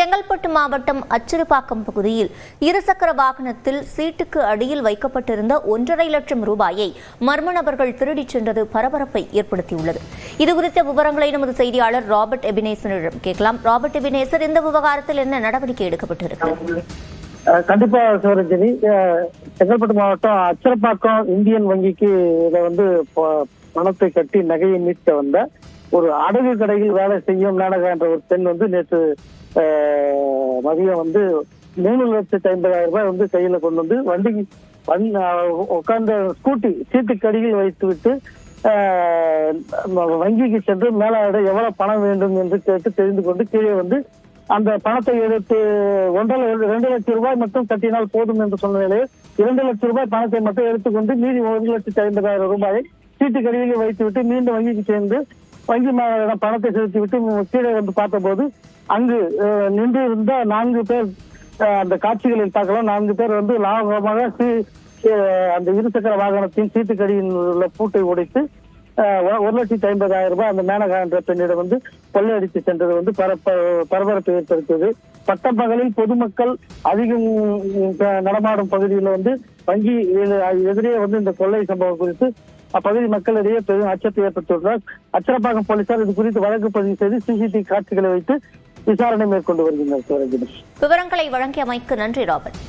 செங்கல்பட்டு மாவட்டம் அச்சிறுபாக்கம் பகுதியில் இருசக்கர வாகனத்தில் சீட்டுக்கு அடியில் வைக்கப்பட்டிருந்த ஒன்றரை லட்சம் ரூபாயை மர்ம நபர்கள் திருடிச் சென்றது பரபரப்பை ஏற்படுத்தியுள்ளது. இதுகுறித்த விவரங்களை நமது செய்தியாளர் ராபர்ட் எபினேசனிடம் கேட்கலாம். ராபர்ட் எபினேசர் இந்த விவகாரத்தில் என்ன நடவடிக்கை எடுக்கப்பட்டிருக்கிறது? கண்டிப்பா சிவரஞ்சனி செங்கல்பட்டு மாவட்டம் அச்சரப்பாக்கம் இந்தியன் வங்கிக்கு இதை வந்து பணத்தை கட்டி நகையை மீட்க வந்த ஒரு அடகு கடையில் வேலை செய்யும் நாடகா என்ற ஒரு பெண் வந்து நேற்று மதியம் வந்து மூணு லட்சத்தி ஐம்பதாயிரம் ரூபாய் வந்து கையில கொண்டு வந்து வண்டிக்கு உட்கார்ந்த ஸ்கூட்டி சீட்டுக்கு அடியில் வைத்து விட்டு வங்கிக்கு சென்று மேலாட எவ்வளவு பணம் வேண்டும் என்று கேட்டு தெரிந்து கொண்டு கீழே வந்து அந்த பணத்தை எடுத்து ஒன்றரை ரெண்டு லட்சம் ரூபாய் மட்டும் கட்டினால் போதும் என்று சொன்ன நிலையில் இரண்டு லட்சம் ரூபாய் பணத்தை மட்டும் எடுத்துக்கொண்டு மீதி ஒரு லட்சத்தி ஐம்பதாயிரம் ரூபாயை சீட்டு கருவியில் வைத்துவிட்டு மீண்டும் வங்கிக்கு சேர்ந்து வங்கி மேலிடம் பணத்தை செலுத்திவிட்டு கீழே வந்து பார்த்தபோது அங்கு நின்று இருந்த நான்கு பேர் அந்த காட்சிகளில் பார்க்கலாம். நான்கு பேர் வந்து லாபகமாக சீ- அந்த இருசக்கர வாகனத்தின் சீட்டுக்கடியில் உள்ள பூட்டை உடைத்து ஒரு- லட்சத்தி ஐம்பதாயிரம் ரூபாய் அந்த மேனகா என்ற பெண்ணிடம் வந்து கொள்ளையடித்து சென்றது வந்து பரப்ப பரபரப்பை ஏற்படுத்தியது. பட்டப்பகலில் பொதுமக்கள் அதிகம் நடமாடும் பகுதியில் வந்து வங்கி எதிரே வந்து இந்த கொள்ளை சம்பவம் குறித்து அப்பகுதி மக்களிடையே பெரும் அச்சத்தை ஏற்பட்டுள்ளார் அச்சரப்பாக்கம் போலீசார் இது குறித்து வழக்கு பதிவு செய்து சிசிடிவி காட்சிகளை வைத்து விசாரணை மேற்கொண்டு வருகின்றனர். விவரங்களை வழங்கியமைக்கு நன்றி ராபர்ட்.